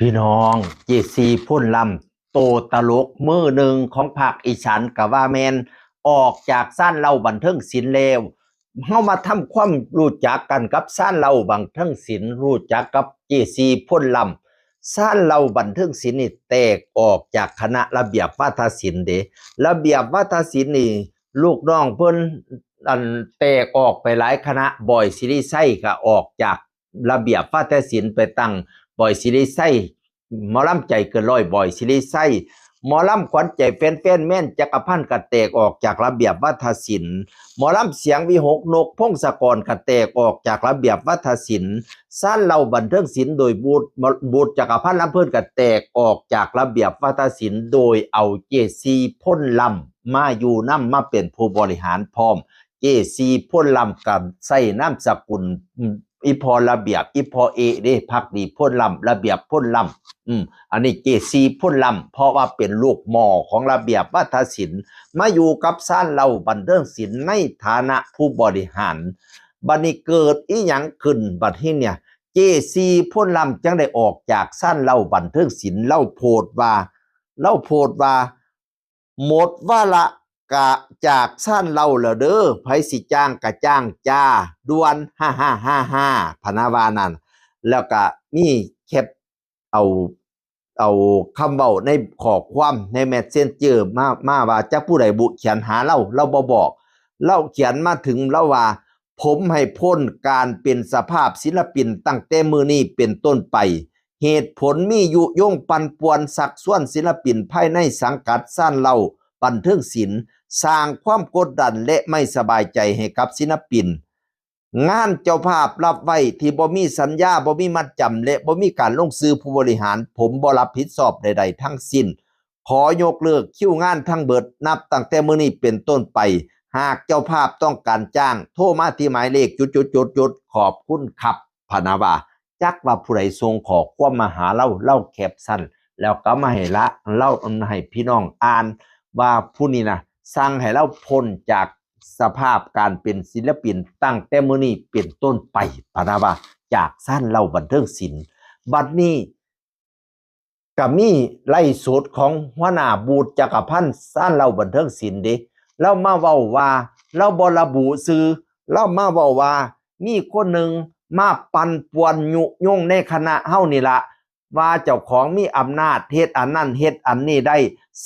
พี่น้องเจซีพ่นลำโตตลกมือหนึ่งของภาคอีสานกะว่าแมนออกจากซ่านเล่าบันเทิงศิลป์แล้วเฮามาทำความรู้จักกันกับซ่านเล่าบันเทิงศิลรู้จักกับเจซีพ่นลำซ่านเล่าบันเทิงศิลนี่แตกออกจากคณะระเบียบวัฒนศิลป์เดระเบียบวัฒนศิลป์นี่ลูกน้องเพิ่นอันแตกออกไปหลายคณะบ่อยซิริไซก็ออกจากระเบียบวัฒนศิลป์ไปตั้ง บ่อยซิริไซหมอลำใจเกินร้อยบ่อยซิริไซหมอลำขวัญใจแฟนแฟนแม่นจักรพันธ์กระแตกออกจากระเบียบวัฒนศิลป์หมอลำเสียงวิหกนกพงศกรกระแตกออกจากระเบียบวัฒนศิลป์ซ่านเล่าบันเทิงศิลป์โดยบูดบูดจักรพันธ์ลำเพิ่นกระแตกออกจากระเบียบวัฒนศิลป์โดยเอาเจซีพ่นลำมาอยู่น้ำมาเป็นผู้บริหารพร้อมเจซีพ่นลำกับใส่น้ำสกุล อีพอระเบียบอีพอเอเด้พักดีพ่นลำระเบียบพ่นลำอืมอันนี้เจซีพ่นลำเพราะว่าเป็นลูกหมอของระเบียบวัฒนศิลป์มาอยู่กับซ่านเราบันเทิงศิลป์ในฐานะผู้บริหารบัดนี้เกิดอีหยังขึ้นบัดที่เนี่ยเจซีพ่นลำจังได้ออกจากซ่านเล่าบันเทิงศิลป์เล่าโพดว่าเล่าโพดว่าหมดว่าละ กะจากสั้นเล่าแล้วเด้อไผสิจ้างกะจ้างจ้าด่วนห้าห้าห้าห้าพนาวานั่นแล้วก็มีแคปเอาเอาคำเว้าในขอความในแมสเซนเจอร์มามาว่าจะผู้ใดบุเขียนหาเล่าเราบ่บอกเล่าเขียนมาถึงเล่าว่า ผมให้พ้นการเป็นสภาพศิลปินตั้งแต่มือนี้เป็นต้นไป เหตุผลมียุยงปันป่วนสักส่วนศิลปินภายในสังกัดสั้นเล่า บันเทิงศิลป์สร้างความกดดันและไม่สบายใจให้กับศิลปิน งานเจ้าภาพรับไว้ที่บ่มีสัญญาบ่มีมัดจำและบ่มีการลงซื้อผู้บริหาร ผมบ่รับผิดชอบใด ๆ ทั้งสิ้น ขอยกเลิกคิวงานทั้งเบิดนับตั้งแต่มื้อนี้เป็นต้นไป หากเจ้าภาพต้องการจ้าง โทรมาที่หมายเลขจุดๆๆขอบคุณครับพนาวาจักว่าผู้ใดทรงขอความมาหาเล่าเล่าแคปสั้นแล้วก็มาให้ละเล่าให้พี่น้องอ่าน ว่าผู้นี้นะสั่งให้เราพ้นจากสภาพการเป็นศิลปินตั้งแต่มื้อนี้เป็นต้นไปปานาว่าจากสั้นเล่าบันเทิงศิลป์บัดนี้ก็มีไล่สดของหัวหน้าบูตจักรพันธ์สั้นเล่าบันเทิงศิลป์เด้เรามาเว้าว่า เราบระบุซื้อเรามาเว้าว่า มีคนหนึ่งมาปั่นป่วนยุยงในคณะเฮานี่ละ ว่าเจ้าของมีอำนาจเฮ็ดอันนั้นเฮ็ดอันนี้ได้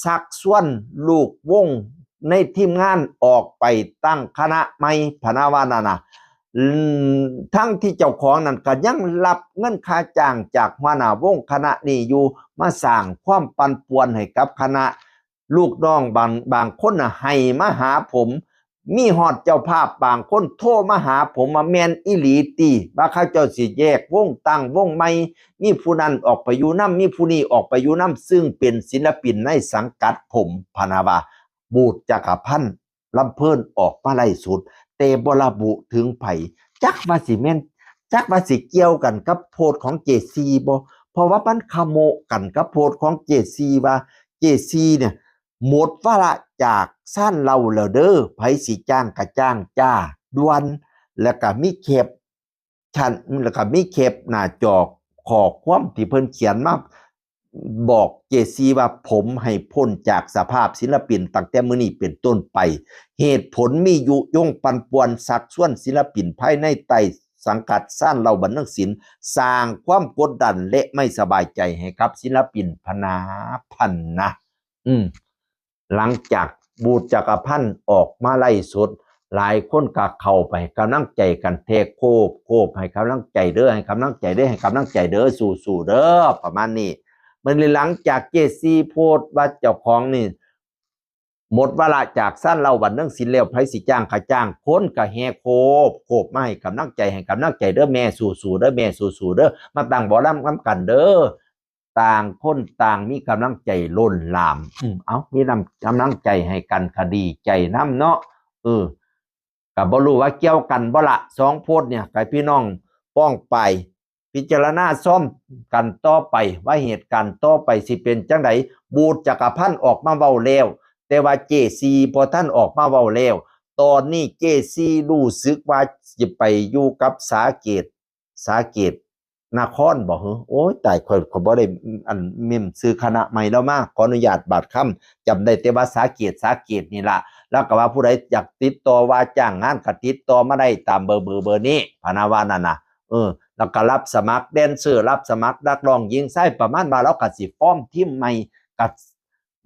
สักส่วนลูกวงในทีมงานออกไปตั้งคณะใหม่พนาวานานะทั้งที่เจ้าของนั้นก็ยังรับเงินค่าจ้างจากหัวหน้าวงคณะนี้อยู่มาสร้างความปั่นป่วนให้กับคณะ ลูกน้องบางบางคนน่ะให้มาหาผม มีฮอดเจ้าภาพบางคนโทรมาหาผมมาแมนอิหลีตีว่าเขาเจ้าสิแยกวงตั้งวงใหม่มีผู้นั้นออกไปอยู่น้ำมีผู้นี้ออกไปอยู่น้ำซึ่งเป็นศิลปินในสังกัดผมพนาวาบูดจักรพันธ์ลำเพิ่นออกมาไล่สุดแต่บระบุถึงไผจักว่าสิแมนจักว่าสิเกี่ยวกันกับโพสต์ของเจซีบ่เพราะว่ามันขโมกันกับโพสต์ของเจซีว่าเจซีเนี่ย หมดวาระจากสั้นเราแล้วเด้อไผสิจ้างกะจ้างจ้าดวนแล้วก็มีเข็บชันแล้วก็มีเข็บหน้าจอขอความที่เพิ่นเขียนมาบอกเจซีว่าผมให้พ้นจากสภาพศิลปินตั้งแต่มื้อนี้เป็นต้นไป เหตุผลมียุยงปันป่วนสักส่วนศิลปินภายในไตสังกัดสร้างเราบันทิงศิลป์สร้างความกดดันและไม่สบายใจให้กับศิลปินพนาพันนะ อืม หลังจากบูตจักรพันธ์ออกมาไล่สุด หลายคนก็เข้าไปกำลังใจกันเทโคบโคบให้กำลังใจเด้อให้กำลังใจเด้อให้กำลังใจเด้อสู่สู่เด้อประมาณนี้มันเลยหลังจากเจซีโพสต์ว่าเจ้าของนี่หมดเวลาจากสั้นเราบันเรื่องสินแล้วไผสิจ้างขาจ้างคนก็แฮโคบโคบไมาให้กำลังใจให้กำลังใจเด้อแม่สู่สู่เด้อแม่สู่สู่เด้อมาตั้งบ่อล่ำกำกันเด้อ ต่างคนต่างมีกำลังใจล้นหลามอืมเอามีนำกำลังใจให้กันคดีใจน้ำเนาะเออกับบรู้ว่าเกี่ยวกันบ่ละสองโพดเนี่ยกับพี่น้องป้องไป พิจารณาซ่อมกันต่อไปว่าเหตุการณ์ต่อไปสิเป็นจังไดบูดจักรพันธ์ออกมาเว้าแล้ว แต่ว่าเจซีพอท่านออกมาเว้าแล้ว ตอนนี้เจซีรู้สึกว่าจะไปอยู่กับสาเกตสาเกต นาครบอกเหรอโอ้ยตายคนคนบ่ได้อันเมมซื้อคณะใหม่แล้วมากขออนุญาตบาดค่ำจำได้แต่ว่าสาเกตสาเกตนี่ล่ะแล้วก็ว่าผู้ใดอยากติดต่อว่าจ้างงานก็ติดต่อมาได้ตามเบอร์เบอร์เบอร์นี้พานาวานั่นน่ะเออแล้วก็รับสมัครแดนเซอร์รับสมัครนักร้องยิงไส้ประมาณว่าแล้วก็สิฟ้อมทีมใหม่ก็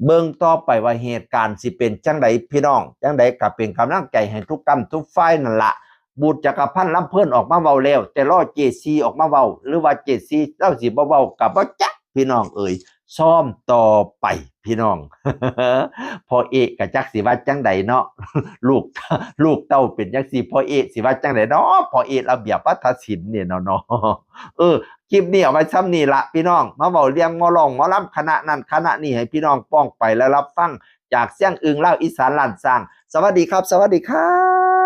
เบิ่งต่อไปว่าเหตุการณ์สิเป็นจังไดพี่น้องจังไดก็เป็นกำลังใจให้ทุกกรรมทุกฝ่ายนั่นล่ะ บูตรจักรพันธ์ลำเพิ่อนออกมาเว้าแล้ว แต่รอเจซีออกมาเว้าหรือว่าเจซีเจ้าสิบ่เว้ากับบ่จักพี่น้องเอ่ยซ้อมต่อไปพี่น้อง พอเอกกับจักสิว่าจังใดเนาะลูกลูกเต้าเป็นจังสิพอเอกสิว่าจังใดเนาะพอเอกระเบียบวัฒนศิลป์เนี่ยเนาะเนาะเออคลิปนี้เอาไว้ซ้ำนี่ละพี่น้อง มาเว้าเรียงมอลองมอลำคณะนั้นคณะนี้ให้พี่น้องป้องไปและรับฟังจากเสียงอึงเล่าอีสานลานสร้าง สวัสดีครับ สวัสดีครับ